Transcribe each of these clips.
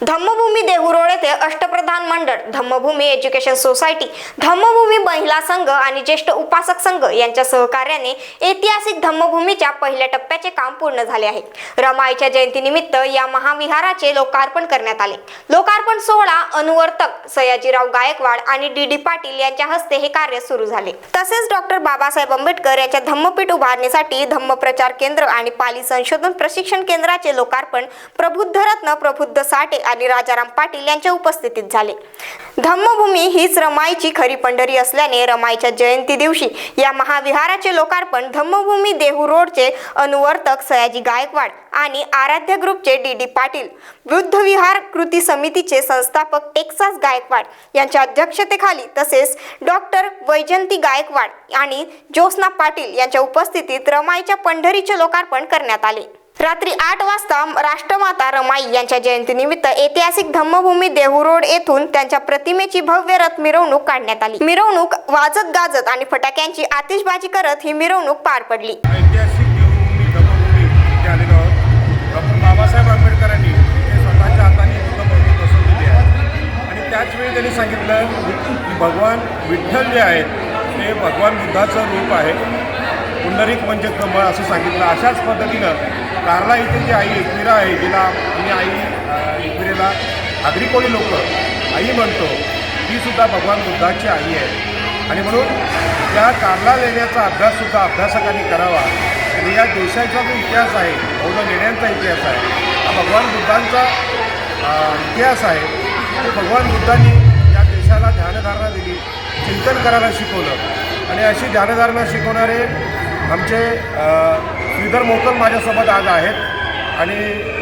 धम्मभूमी देहुरोड येथे अष्टप्रधान मंडळ Dhammabhumi education society Dhammabhumi महिला संघ आणि ज्येष्ठ उपासक संघ यांच्या सहकार्याने ऐतिहासिक धम्मभूमीच्या पहिल्या टप्प्याचे काम पूर्ण झाले आहे. रमाईच्या जयंतीनिमित्त या महाविहाराचे लोकार्पण करण्यात आले. लोकार्पण सोहळा अनुवर्तक सयाजीराव गायकवाड आणि डी डी पाटील यांच्या हस्ते हे कार्य सुरू झाले. तसेच डॉक्टर बाबासाहेब आंबेडकर यांच्या धम्मपीठ उभारणीसाठी धम्म प्रचार केंद्र आणि पाली संशोधन प्रशिक्षण केंद्राचे लोकार्पण प्रबुद्धरत्न प्रबुद्ध साठे आणि राजाराम पाटील यांच्या उपस्थितीत झाले. धम्मभूमी हीच रमाईची खरी पंढरी असल्याने रमाईच्या जयंती दिवशी या महाविहाराचे लोकार्पण धम्मभूमी देहू रोडचे अनुवर्तक सयाजी गायकवाड आणि आराध्य ग्रुपचे डी डी पाटील बुद्ध विहार कृती समितीचे संस्थापक टेक्सास गायकवाड यांच्या अध्यक्षतेखाली तसेच डॉक्टर वैजंती गायकवाड आणि ज्योत्स्ना पाटील यांच्या उपस्थितीत रमाईच्या पंढरीचे लोकार्पण करण्यात आले. रात्री आठ वाजता राष्ट्रमाता रमाई यांच्या जयंतीनिमित्त ऐतिहासिक धम्मभूमी देहू रोड येथून त्यांच्या प्रतिमेची भव्य रथ मिरवणूक काढण्यात आली. मिरवणूक वाजत गाजत आणि फटाक्यांची आतिषबाजी करत ही मिरवणूक पार पडली. ऐतिहासिक देवभूमी बाबासाहेब आंबेडकरांनी स्वतःच्या हाताने बसवलेली आहे. आणि त्याच वेळी त्यांनी सांगितलं की भगवान विठ्ठल जे आहेत ते भगवान बुद्धाचं रूप आहे. पुंडरीक म्हणजे कमळ असं सांगितलं. अशाच पद्धतीनं कार्ला इथे जी आई एकविरा आहे जिला मी आई एकविरेला आगरी लोक आई म्हणतो ती सुद्धा भगवान बुद्धाची आई आहे. आणि म्हणून त्या कारला लेण्याचा अभ्याससुद्धा अभ्यासकांनी करावा. आणि या देशाचा जो इतिहास आहे बौद्ध लेण्यांचा इतिहास आहे हा भगवान बुद्धांचा इतिहास आहे. तो भगवान बुद्धांनी या देशाला ध्यानधारणा दिली चिंतन करायला शिकवलं. आणि अशी ध्यानधारणा शिकवणारे आमचे श्रीधर मोकल माझ्यासोबत आज आहेत आणि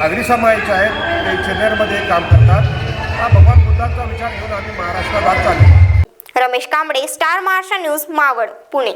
आगरी समाजाचे आहेत. ते चेन्नईमध्ये काम करतात. हा भगवान बुद्धांचा विचार घेऊन आम्ही महाराष्ट्रात आज चालू रमेश कांबळे स्टार महाराष्ट्र न्यूज मावळ पुणे.